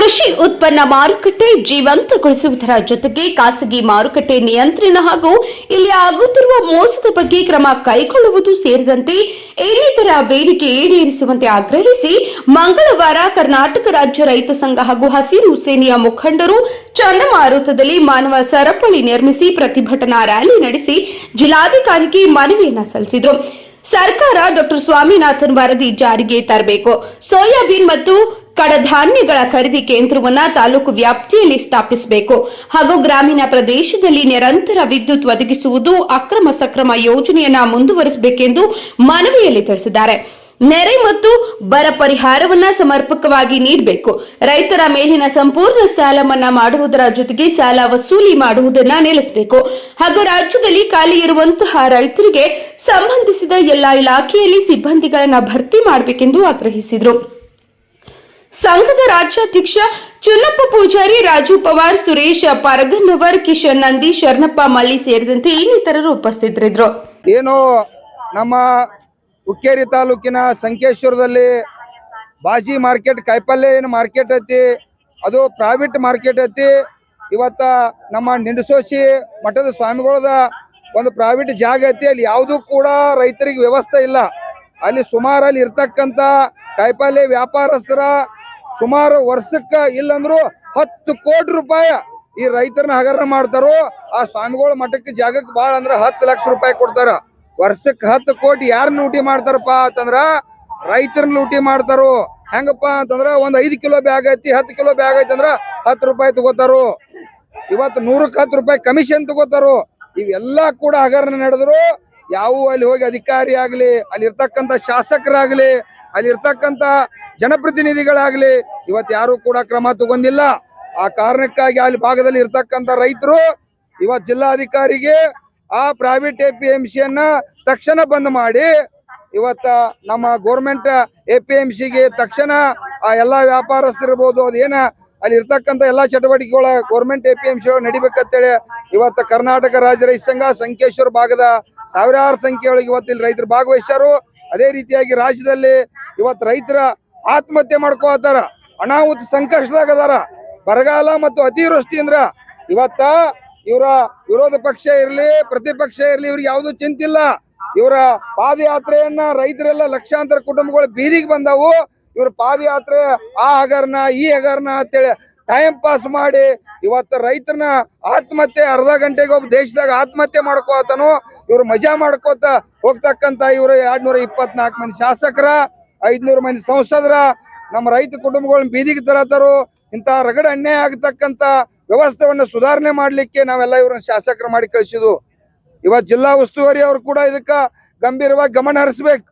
ಕೃಷಿ ಉತ್ಪನ್ನ ಮಾರುಕಟ್ಟೆ ಜೀವಂತಗೊಳಿಸುವುದರ ಜೊತೆಗೆ ಖಾಸಗಿ ಮಾರುಕಟ್ಟೆ ನಿಯಂತ್ರಣ ಹಾಗೂ ಇಲ್ಲಿ ಆಗುತ್ತಿರುವ ಮೋಸದ ಬಗ್ಗೆ ಕ್ರಮ ಕೈಗೊಳ್ಳುವುದು ಸೇರಿದಂತೆ ಇನ್ನಿತರ ಬೇಡಿಕೆ ಈಡೇರಿಸುವಂತೆ ಆಗ್ರಹಿಸಿ ಮಂಗಳವಾರ ಕರ್ನಾಟಕ ರಾಜ್ಯ ರೈತ ಸಂಘ ಹಾಗೂ ಹಸಿರು ಸೇನೆಯ ಮುಖಂಡರು ಚಂಡಮಾರುತದಲ್ಲಿ ಮಾನವ ಸರಪಳಿ ನಿರ್ಮಿಸಿ ಪ್ರತಿಭಟನಾ ರ್ಯಾಲಿ ನಡೆಸಿ ಜಿಲ್ಲಾಧಿಕಾರಿಗೆ ಮನವಿಯನ್ನ ಸಲ್ಲಿಸಿದರು. ಸರ್ಕಾರ ಡಾಕ್ಟರ್ ಸ್ವಾಮಿನಾಥನ್ ವರದಿ ಜಾರಿಗೆ ತರಬೇಕು. ಸೋಯಾಬೀನ್ ಮತ್ತು ಕಡಧಾನ್ಯಗಳ ಖರೀದಿ ಕೇಂದ್ರವನ್ನ ತಾಲೂಕು ವ್ಯಾಪ್ತಿಯಲ್ಲಿ ಸ್ಥಾಪಿಸಬೇಕು ಹಾಗೂ ಗ್ರಾಮೀಣ ಪ್ರದೇಶದಲ್ಲಿ ನಿರಂತರ ವಿದ್ಯುತ್ ಒದಗಿಸುವುದು ಅಕ್ರಮ ಸಕ್ರಮ ಯೋಜನೆಯನ್ನ ಮುಂದುವರಿಸಬೇಕೆಂದು ಮನವಿಯಲ್ಲಿ ತಿಳಿಸಿದ್ದಾರೆ. ನೆರೆ ಮತ್ತು ಬರ ಪರಿಹಾರವನ್ನ ಸಮರ್ಪಕವಾಗಿ ನೀಡಬೇಕು. ರೈತರ ಮೇಲಿನ ಸಂಪೂರ್ಣ ಸಾಲ ಮನ್ನಾ ಮಾಡುವುದರ ಜೊತೆಗೆ ಸಾಲ ವಸೂಲಿ ಮಾಡುವುದನ್ನ ನಿಲ್ಲಿಸಬೇಕು. ಹಾಗೂ ರಾಜ್ಯದಲ್ಲಿ ಖಾಲಿ ಇರುವಂತಹ ರೈತರಿಗೆ ಸಂಬಂಧಿಸಿದ ಎಲ್ಲಾ ಇಲಾಖೆಯಲ್ಲಿ ಸಿಬ್ಬಂದಿಗಳನ್ನ ಭರ್ತಿ ಮಾಡಬೇಕೆಂದು ಆಗ್ರಹಿಸಿದರು. ಸಂಘದ ರಾಜ್ಯಾಧ್ಯಕ್ಷ ಚುನ್ನಪ್ಪ ಪೂಜಾರಿ, ರಾಜು ಪವಾರ್, ಸುರೇಶ್ ಪರಗನ್ನವರ್ ಕಿಶನ್ ನಂದಿ, ಶರಣಪ್ಪ ಮಳ್ಳಿ ಸೇರಿದಂತೆ ಇನ್ನಿತರರು ಉಪಸ್ಥಿತರಿದ್ದರು. ಏನು ನಮ್ಮ ಹುಕ್ಕೇರಿ ತಾಲೂಕಿನ ಸಂಕೇಶ್ವರದಲ್ಲಿ ಬಾಜಿ ಮಾರ್ಕೆಟ್ ಕಾಯಿಪಲ್ಯ ಏನು ಮಾರ್ಕೆಟ್ ಐತಿ, ಅದು ಪ್ರೈವೇಟ್ ಮಾರ್ಕೆಟ್ ಐತಿ. ಇವತ್ತ ನಮ್ಮ ನಿಂಡಸೋಸಿ ಮಠದ ಸ್ವಾಮಿಗಳದ ಒಂದು ಪ್ರೈವೇಟ್ ಜಾಗ ಐತಿ. ಅಲ್ಲಿ ಯಾವುದೂ ಕೂಡ ರೈತರಿಗೆ ವ್ಯವಸ್ಥೆ ಇಲ್ಲ. ಅಲ್ಲಿ ಸುಮಾರು ಅಲ್ಲಿ ಇರ್ತಕ್ಕಂಥ ಕಾಯಿಪಲ್ಯ ವ್ಯಾಪಾರಸ್ಥರ ಸುಮಾರು ವರ್ಷಕ್ಕ ಇಲ್ಲಂದ್ರು ಹತ್ತು ಕೋಟಿ ರೂಪಾಯಿ ಈ ರೈತರನ್ನ ಹಗರಣ ಮಾಡ್ತಾರೋ, ಆ ಸ್ವಾಮಿಗಳ ಮಠಕ್ಕೆ ಜಾಗಕ್ಕೆ ಭಾಳ ಅಂದ್ರೆ ಹತ್ತು ಲಕ್ಷ ರೂಪಾಯಿ ಕೊಡ್ತಾರ. ವರ್ಷಕ್ಕೆ ಹತ್ತು ಕೋಟಿ ಯಾರನ್ನ ಲೂಟಿ ಮಾಡ್ತಾರಪ್ಪ ಅಂತಂದ್ರ ರೈತರನ್ನ ಲೂಟಿ ಮಾಡ್ತಾರೋ. ಹೆಂಗಪ್ಪ ಅಂತಂದ್ರ ಒಂದ್ ಐದು ಕಿಲೋ ಬ್ಯಾಗ್ ಐತಿ, ಹತ್ತು ಕಿಲೋ ಬ್ಯಾಗ್ ಐತಿ ಅಂದ್ರ ಹತ್ತು ರೂಪಾಯಿ ತಗೋತಾರು. ಇವತ್ತು ನೂರಕ್ಕೆ ಹತ್ತು ರೂಪಾಯಿ ಕಮಿಷನ್ ತಗೋತಾರು. ಇವೆಲ್ಲ ಕೂಡ ಹಗರಣ ನಡೆದ್ರು. ಯಾವ ಅಲ್ಲಿ ಹೋಗಿ ಅಧಿಕಾರಿ ಆಗ್ಲಿ ಅಲ್ಲಿ ಶಾಸಕರಾಗಲಿ ಶಾಸಕರಾಗ್ಲಿ ಅಲ್ಲಿ ಇರ್ತಕ್ಕಂಥ ಜನಪ್ರತಿನಿಧಿಗಳಾಗ್ಲಿ, ಇವತ್ತು ಯಾರು ಕೂಡ ಕ್ರಮ ತಗೊಂಡಿಲ್ಲ. ಆ ಕಾರಣಕ್ಕಾಗಿ ಅಲ್ಲಿ ಭಾಗದಲ್ಲಿ ಇರ್ತಕ್ಕಂಥ ರೈತರು ಇವತ್ತು ಜಿಲ್ಲಾಧಿಕಾರಿಗೆ ಆ ಪ್ರೈವೇಟ್ ಎ ಪಿ ಎಂ ತಕ್ಷಣ ಬಂದ್ ಮಾಡಿ, ಇವತ್ತ ನಮ್ಮ ಗೋರ್ಮೆಂಟ್ ಎ ಪಿ ಎಂ ಸಿಗೆ ತಕ್ಷಣ ಆ ಎಲ್ಲಾ ವ್ಯಾಪಾರಸ್ಥರಿರ್ಬೋದು, ಅದೇನ ಅಲ್ಲಿ ಇರ್ತಕ್ಕಂಥ ಎಲ್ಲಾ ಚಟುವಟಿಕೆಗಳ government A P M C ನಡಿಬೇಕಂತೇಳಿ ಇವತ್ತು ಕರ್ನಾಟಕ ರಾಜ್ಯ ರೈತ ಸಂಘ ಸಂಕೇಶ್ವರ ಭಾಗದ ಸಾವಿರಾರು ಸಂಖ್ಯೆಯೊಳಗೆ ಇವತ್ತು ಇಲ್ಲಿ ರೈತರು ಭಾಗವಹಿಸ್ಯಾರು. ಅದೇ ರೀತಿಯಾಗಿ ರಾಜ್ಯದಲ್ಲಿ ಇವತ್ತು ರೈತರ ಆತ್ಮಹತ್ಯೆ ಮಾಡ್ಕೋತಾರ ಅನಾಹುತ ಸಂಕಷ್ಟದಾಗ ಅದಾರ ಬರಗಾಲ ಮತ್ತು ಅತಿವೃಷ್ಟಿ ಅಂದ್ರ ಇವತ್ತ ಇವರ ವಿರೋಧ ಪಕ್ಷ ಇರ್ಲಿ, ಪ್ರತಿಪಕ್ಷ ಇರಲಿ, ಇವ್ರಿಗೆ ಯಾವ್ದು ಚಿಂತಿಲ್ಲ. ಇವರ ಪಾದಯಾತ್ರೆಯನ್ನ ರೈತರೆಲ್ಲ ಲಕ್ಷಾಂತರ ಕುಟುಂಬಗಳು ಬೀದಿಗೆ ಬಂದವು. ಇವ್ರ ಪಾದಯಾತ್ರೆ ಆ ಹಗರ್ನ, ಈ ಹಗರ್ನ ಅಂತೇಳಿ ಟೈಮ್ ಪಾಸ್ ಮಾಡಿ ಇವತ್ತು ರೈತರನ್ನ ಆತ್ಮಹತ್ಯೆ ಅರ್ಧ ಗಂಟೆಗೆ ಒಬ್ಬ ದೇಶದಾಗ ಆತ್ಮಹತ್ಯೆ ಮಾಡ್ಕೋತಾನು ಇವ್ರು ಮಜಾ ಮಾಡ್ಕೋತ ಹೋಗ್ತಕ್ಕಂತ ಇವ್ರು ಎರಡ್ನೂರ ಇಪ್ಪತ್ನಾಲ್ಕು ಮಂದಿ ಶಾಸಕರ, ಐದ್ನೂರು ಮಂದಿ ಸಂಸದರ, ನಮ್ಮ ರೈತ ಕುಟುಂಬಗಳನ್ನ ಬೀದಿಗೆ ತರತಾರು ಇಂತ ರಗಡ ಅನ್ಯಾಯ ಆಗತಕ್ಕಂತ ವ್ಯವಸ್ಥೆಯನ್ನು ಸುಧಾರಣೆ ಮಾಡ್ಲಿಕ್ಕೆ ನಾವೆಲ್ಲ ಇವ್ರನ್ನ ಶಾಸಕರು ಮಾಡಿ ಕಳಿಸಿದ್ವು. ಇವತ್ ಜಿಲ್ಲಾ ಉಸ್ತುವಾರಿ ಅವರು ಕೂಡ ಇದಕ್ಕ ಗಂಭೀರವಾಗಿ ಗಮನ ಹರಿಸ್ಬೇಕು.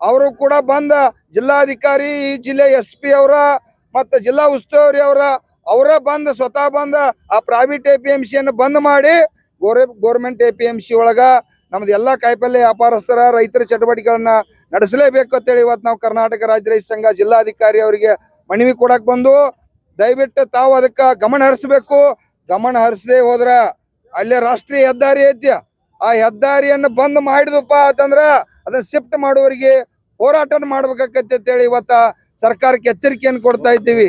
ಅವರು ಕೂಡ ಬಂದ ಜಿಲ್ಲಾಧಿಕಾರಿ, ಈ ಜಿಲ್ಲೆ ಎಸ್ ಪಿ ಅವರ, ಮತ್ತ ಜಿಲ್ಲಾ ಉಸ್ತುವಾರಿ ಅವರ ಅವರ ಬಂದ ಸ್ವತಃ ಬಂದ ಆ ಪ್ರೈವೇಟ್ ಎ ಪಿ ಎಂ ಬಂದ್ ಮಾಡಿ Gore government A P M C ಒಳಗ ನಮ್ದು ಎಲ್ಲಾ ಕಾಯಿಪಲ್ಯ ವ್ಯಾಪಾರಸ್ಥರ ರೈತರ ಚಟುವಟಿಕೆಗಳನ್ನ ನಡೆಸಲೇಬೇಕು ಅಂತೇಳಿ ಇವತ್ತು ನಾವು ಕರ್ನಾಟಕ ರಾಜ್ಯ ರೈತ ಸಂಘ ಜಿಲ್ಲಾಧಿಕಾರಿ ಅವರಿಗೆ ಮನವಿ ಕೊಡಕ್ ಬಂದು, ದಯವಿಟ್ಟು ತಾವು ಅದಕ್ಕ ಗಮನ ಹರಿಸ್ಬೇಕು. ಗಮನ ಹರಿಸದೆ ಹೋದ್ರ ಅಲ್ಲೇ ರಾಷ್ಟ್ರೀಯ ಹೆದ್ದಾರಿ ಐತಿ. ಆ ಹೆದ್ದಾರಿಯನ್ನು ಬಂದ್ ಮಾಡಿದಪ್ಪ ಅಂತಂದ್ರ ಅದನ್ನ ಶಿಫ್ಟ್ ಮಾಡುವವರಿಗೆ ಹೋರಾಟ ಅಂತ ಅಂತೇಳಿ ಇವತ್ತ ಸರ್ಕಾರಕ್ಕೆ ಎಚ್ಚರಿಕೆಯನ್ನು ಕೊಡ್ತಾ ಇದ್ದೀವಿ.